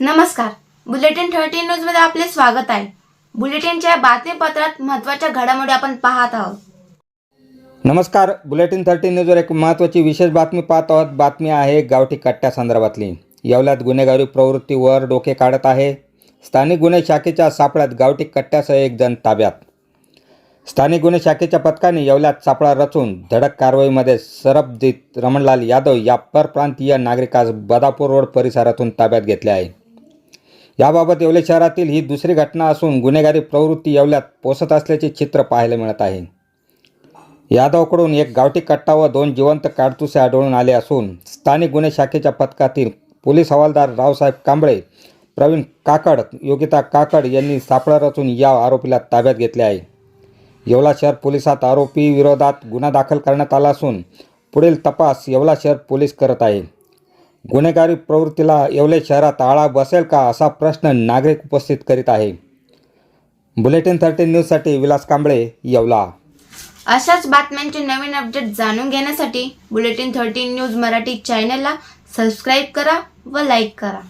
नमस्कार. Bulletin thirty न्यूजमध्ये आपले स्वागत आहे. बुलेटिनच्या बातमीपत्रात महत्त्वाच्या घडामोडी आपण पाहत आहोत. नमस्कार. बुलेटिन थर्टी न्यूजवर एक महत्त्वाची विशेष बातमी पाहत आहोत. बातमी आहे गावठी कट्ट्या संदर्भातली. येवल्यात गुन्हेगारी प्रवृत्तीवर डोके काढत आहे. स्थानिक गुन्हे शाखेच्या सापळ्यात गावठी कट्ट्यासह एक जण ताब्यात. स्थानिक गुन्हे शाखेच्या पथकाने येवल्यात सापळा रचून धडक कारवाईमध्ये सरबजीत रमणलाल यादव या परप्रांतीय नागरिकास बदापूर रोड परिसरातून ताब्यात घेतले आहे. याबाबत येवले शहरातील ही दुसरी घटना असून गुन्हेगारी प्रवृत्ती येवल्यात पोसत असल्याचे चित्र पाहायला मिळत आहे. यादवकडून एक गावठी कट्टा व दोन जिवंत काडतुसे आढळून आले असून स्थानिक गुन्हे शाखेच्या पथकातील पोलीस हवालदार रावसाहेब कांबळे प्रवीण काकड योगिता काकड यांनी सापळा रचून या आरोपीला ताब्यात घेतले आहे. येवला शहर पोलिसात आरोपी विरोधात गुन्हा दाखल करण्यात आला असून पुढील तपास येवला शहर पोलीस करत आहे. गुन्हेगारी प्रवृत्तीला येवले शहरात आळा बसेल का असा प्रश्न नागरिक उपस्थित करीत आहे. बुलेटिन थर्टीन न्यूजसाठी विलास कांबळे येवला. अशाच बातम्यांचे नवीन अपडेट जाणून घेण्यासाठी बुलेटिन थर्टीन न्यूज मराठी चॅनलला सबस्क्राईब करा व लाईक करा.